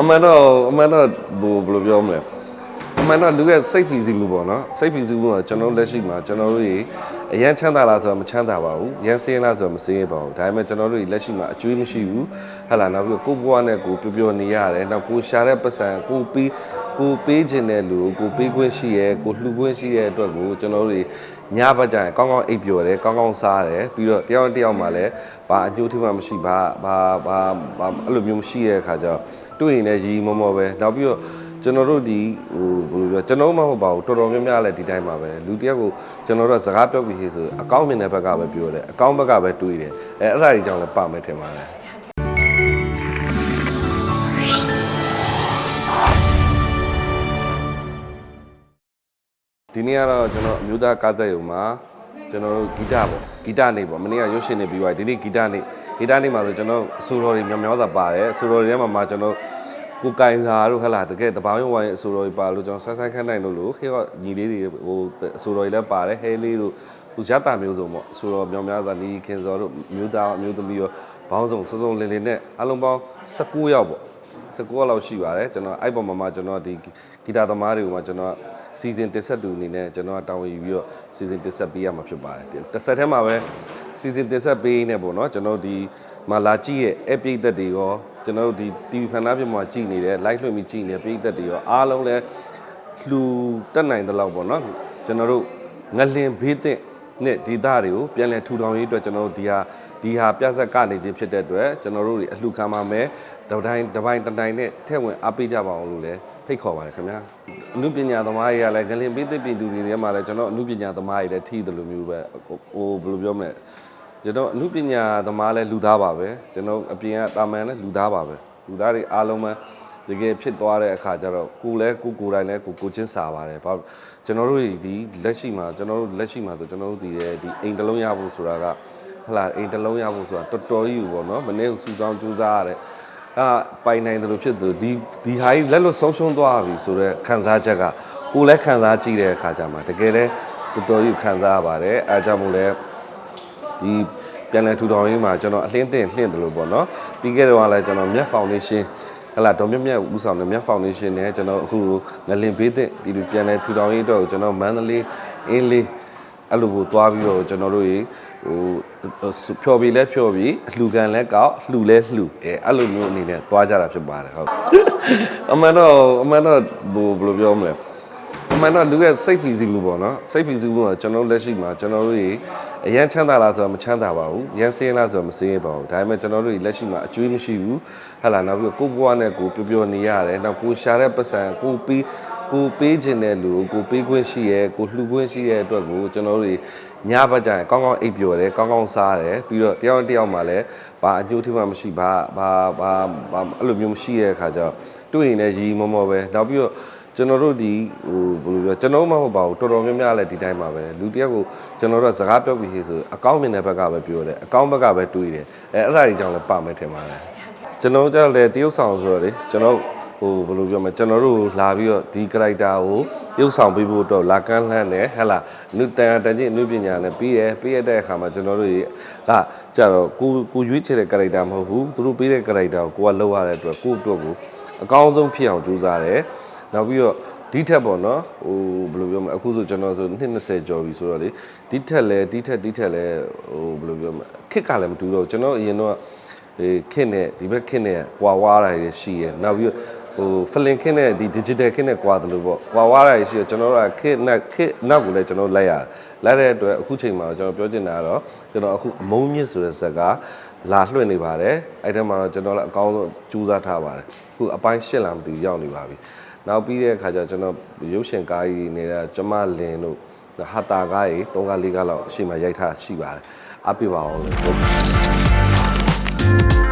အမှန်တော့အမှန်တော့ဘယ်ဘယ်လိုပြောမလဲအမှန်တော့လူရဲ့စိတ်ဖိစီးမှုပေါ့နော်စိတ်ဖိစီးမှုကကျွန်တော်တို့လက်ရှိမှာကျွန်တော်တို့ရေအရန်ချမ်းသာလားဆိုတော့မချမ်းသာပါဘူးရန်စင်းလားဆိုတော့မစင်းရပါဘူးဒါပေမဲ့ကျွန်တော်တို့ရေလက်ရှိမှာအကျွေးမရှိဘူးဟဟလာနောက်ပြီးတော့ကိုယ့်ဘဝနဲ့ကိုယ်ပျော်ပျော်နေရတယ်နောက်ကိုယ်ရှာတဲ့ပတ်စံကိုယ်ပြီးကိုယ်ပေးခြင်းတဲ့လူကိုကိုယ်ပေးခွင့်ရှိရဲကိုယ်လှူခွင့်ရှိရဲအတွက်ကိုကျွန်တော်တို့တွေ ညဘက်ကျရင်ကောင်းကောင်းအိပ်ပျော်တယ်ကောင်းကောင်းစားတယ်ပြီးတော့တယောက်နဲ့တယောက်မှလည်းဘာအကျိုးထူးမှမရှိဘာဘာဘာဘာအဲ့လိုမျိုးမရှိတဲ့အခါကျတော့တွေ့ရင်လည်းရီရီမောမောပဲနောက်ပြီးတော့ကျွန်တော်တို့ဒီဟိုဘယ်လိုပြောကျွန်တော်မှမဟုတ်ပါဘူးတော်တော်များများလည်းဒီတိုင်းပါပဲလူတစ်ယောက်ကိုကျွန်တော်တို့ကစကားပြောပြီးဟေးဆိုအကောင့်မြင်တဲ့ဘက်ကပဲပြောတယ်အကောင့်ဘက်ကပဲတွေးတယ်အဲအဲ့ဒါကြီးကြောင့်လည်းပါမယ်ထင်ပါတယ် ဒီနေ့ကတော့ကျွန်တော်အမျိုးသားကားသက်ရုံမှာကျွန်တော်တို့ဂီတပေါ့ဂီတနေ့ပေါ့မနေ့ကရုပ်ရှင်နေပြီးသွားပြီဒီနေ့ဂီတနေ့ဂီတနေ့မှာဆိုကျွန်တော်အဆိုတော်တွေမြောင်မြောစွာပါတယ်အဆိုတော်တွေထဲမှာမှကျွန်တော်ကိုကိုင်စာတို့ဟဟလာတကယ်တပေါင်းရုံဝိုင်းအဆိုတော်တွေပါလို့ကျွန်တော်ဆိုင်းဆိုင်းခန်းနိုင်လို့လို့ခေကညီလေးတွေဟိုအဆိုတော်တွေလည်းပါတယ်ဟဲလေးတို့သူရတာမျိုးစုံပေါ့အဆိုတော်မြောင်မြောစွာနီခင်စောတို့မျိုးသားအမျိုးသမီးရောဘောင်းစုံစုံစုံလင်းလင်းနဲ့အလုံးပေါင်း19ယောက်ပေါ့ 19လောက်ရှိပါတယ်ကျွန်တော်အဲ့ပေါ်မှာမှကျွန်တော်ဒီဂီတာသမားတွေကိုမှကျွန်တော်စီစဉ်တင်ဆက်သူအနေနဲ့ကျွန်တော်တာဝန်ယူပြီးတော့စီစဉ်တင်ဆက်ပေးရမှာဖြစ်ပါတယ်တစ်ဆက်တည်းမှာပဲစီစဉ်တင်ဆက်ပေးနေပေါ့နော်ကျွန်တော်ဒီမှာလာကြည့်ရဲ့အပိသက်တွေရောကျွန်တော်ဒီ TV ဖန်သားပြင်မှာကြည့်နေတယ် live လွှင့်ပြီးကြည့်နေတဲ့ပိသက်တွေရောအားလုံးလည်းလှူတက်နိုင်တဲ့လောက်ပေါ့နော်ကျွန်တော်တို့ငလင်ဘေးသင့် နဲ့ဒေသတွေကိုပြန်လည်ထူထောင်ရေးအတွက်ကျွန်တော်တို့ဒီဟာဒီဟာပြဆက်ကနေခြင်းဖြစ်တဲ့အတွက်ကျွန်တော်တို့တွေအလှခံပါမယ်တတိုင်းတပိုင်းတတိုင်းနဲ့ထည့်ဝင်အားပေးကြပါအောင်လို့လည်းဖိတ်ခေါ်ပါတယ်ခင်ဗျာအမှုပညာသမားတွေကလည်းငလင်ဘေးသင့်ပြည်သူတွေထဲမှာလည်းကျွန်တော်အမှုပညာသမားတွေလည်းထီးတယ်လို့မျိုးပဲဟိုဘယ်လိုပြောမလဲကျွန်တော်အမှုပညာသမားလည်းလူသားပါပဲကျွန်တော်အပြင်ကတာမန်လည်းလူသားပါပဲလူသားတွေအားလုံးပဲ တကယ်ဖြစ်သွားတဲ့အခါကျတော့ကိုယ်လည်းကိုယ်ကိုယ်တိုင်လည်းကိုယ်ကိုချင်းစာပါတယ်ဘာကျွန်တော်တို့ဒီလက်ရှိမှာကျွန်တော်တို့လက်ရှိမှာဆိုကျွန်တော်တို့ဒီရဲ့ဒီအိမ်တစ်လုံးရဖို့ဆိုတာကဟလာအိမ်တစ်လုံးရဖို့ဆိုတာတော်တော်ကြီးပေါ့နော်မနေ့ကစူဆောင်းကြိုးစားရတယ်အာပိုင်နိုင်တယ်လို့ဖြစ်သူဒီဒီဟာကြီးလက်လွတ်ဆုံးရှုံးသွားပြီဆိုတော့ခံစားချက်ကကိုယ်လည်းခံစားကြည့်တဲ့အခါကျမှတကယ်လည်းတော်တော်ကြီးခံစားရပါတယ်အဲကြောင့်မို့လဲဒီပြန်လည်ထူထောင်ရေးမှာကျွန်တော်အလင်းတင်လှင့်တယ်လို့ပေါ့နော်ပြီးခဲ့တော့ကလည်းကျွန်တော်မြတ်ဖောင်ဒေးရှင်း ဟလာဒေါ်မြတ်မြတ်ဦးဆောင်တဲ့မြတ်ဖောင်ဒေးရှင်းနဲ့ကျွန်တော်အခုငလင်ဘေးသင့်ဒီလိုပြန်လည်ထူထောင်ရေးတော့ကျွန်တော်မန္တလေးအင်းလေးအဲ့လိုကိုသွားပြီးတော့ကျွန်တော်တို့ရေဟိုဖြော်ပြီးလဲဖြော်ပြီးအလှကန်လဲကောက်လှူလဲလှူအဲအဲ့လိုမျိုးအနေနဲ့သွားကြတာဖြစ်ပါတယ်ဟုတ်အမှန်တော့အမှန်တော့ဘယ်လိုပြောမလဲအ မှန်တော့လူရဲ့စိတ်ဖိစီးမှုပေါ့နော်စိတ်ဖိစီးမှုကကျွန်တော်တို့လက်ရှိမှာကျွန်တော်တို့ရေအရန်ချမ်းသာလားဆိုတော့မချမ်းသာပါဘူးရန်စင်းလားဆိုတော့မစင်းရပါဘူးဒါပေမဲ့ကျွန်တော်တို့ရေလက်ရှိမှာအကျွေးမရှိဘူးဟဟလာနောက်ပြီးတော့ကိုယ့်ဘဝနဲ့ကိုယ်ပျော်ပျော်နေရတယ်နောက်ကိုယ်ရှာတဲ့ပတ်စံကိုယ်ပြီးကိုယ်ပေးခြင်းတဲ့လူကိုကိုယ်ပေးခွင့်ရှိရဲကိုယ်လှူခွင့်ရှိရဲအတွက်ကိုကျွန်တော်တို့ရေညဘက်ကျရင်ကောင်းကောင်းအိပ်ပျော်တယ်ကောင်းကောင်းစားတယ်ပြီးတော့တယောက်နဲ့တယောက်မှလည်းဘာအကျိုးထူးမှမရှိဘာဘာဘာဘာအဲ့လိုမျိုးမရှိတဲ့အခါကျတော့တွေ့ရင်လည်းရီရီမောမောပဲနောက်ပြီးတော့ ကျွန်တော်တို့ဒီဟိုဘယ်လိုပြောကျွန်တော်မှမဟုတ်ပါဘူးတော်တော်များများလည်းဒီတိုင်းပါပဲလူတစ်ယောက်ကိုကျွန်တော်တို့ကစကားပြောပြီးဟေးဆိုအကောင့်မြင်တဲ့ဘက်ကပဲပြောတယ်အကောင့်ဘက်ကပဲတွေးတယ်အဲအဲ့ဒါကြီးကြောင့်လည်းပါမယ်ထင်ပါတယ်ကျွန်တော်တို့ကြလည်းတရုပ်ဆောင်ဆိုတော့လေကျွန်တော်ဟိုဘယ်လိုပြောမလဲကျွန်တော်တို့လာပြီးတော့ဒီ character ကိုရုပ်ဆောင်ပေးဖို့တော့လာကန်းလှမ်းတယ်ဟဲ့လားနုတန်တန်ချင်းအနုပညာနဲ့ပြီးတယ်ပြီးရတဲ့အခါမှာကျွန်တော်တို့ကကြတော့ကိုကိုရွေးချယ်တဲ့ character မဟုတ်ဘူးသူတို့ပေးတဲ့ character ကိုကိုကလောက်ရတဲ့အတွက်ကိုယ့်အတွက်ကိုအကောင်းဆုံးဖြစ်အောင်ကြိုးစားတယ် နောက်ပြီးတော့ဒီထက်ပေါ့နော်ဟိုဘယ်လိုပြောမလဲအခုဆိုကျွန်တော်ဆိုနှစ်20ကျော်ပြီဆိုတော့လေဒီထက်လဲဒီထက်ဒီထက်လဲဟိုဘယ်လိုပြောမလဲခစ်ကလည်းမတူတော့ဘူးကျွန်တော်အရင်တော့ဒီခစ်နဲ့ဒီဘက်ခစ်နဲ့ကွာဝါတာတွေရှိရယ်နောက်ပြီးတော့ဟိုဖလင်ခစ်နဲ့ဒီ digital ခစ်နဲ့ကွာတယ်လို့ပေါ့ကွာဝါတာတွေရှိရယ်ကျွန်တော်တို့ကခစ်နဲ့ခစ်နောက်ကိုလည်းကျွန်တော်လိုက်ရတယ်လိုက်တဲ့အတွက်အခုချိန်မှာကျွန်တော်ပြောချင်တာကတော့ကျွန်တော်အခုအမုန်းမြင့်ဆိုတဲ့ဇက်ကလာလွှင့်နေပါတယ်အဲ့ထဲမှာတော့ကျွန်တော်လည်းအကောင်းဆုံးကြိုးစားထားပါတယ်အခုအပိုင်းရှစ်လာမသိဘူးရောက်နေပါပြီ နောက်ပြီးတဲ့အခါကျကျွန်တော်ရုပ်ရှင်ကားကြီးနေတာကျမလင်တို့ဟာတာကားကြီး3ကား4ကားလောက်အရှိမရိုက်ထားရှိပါတယ်အပြပါအောင်လို့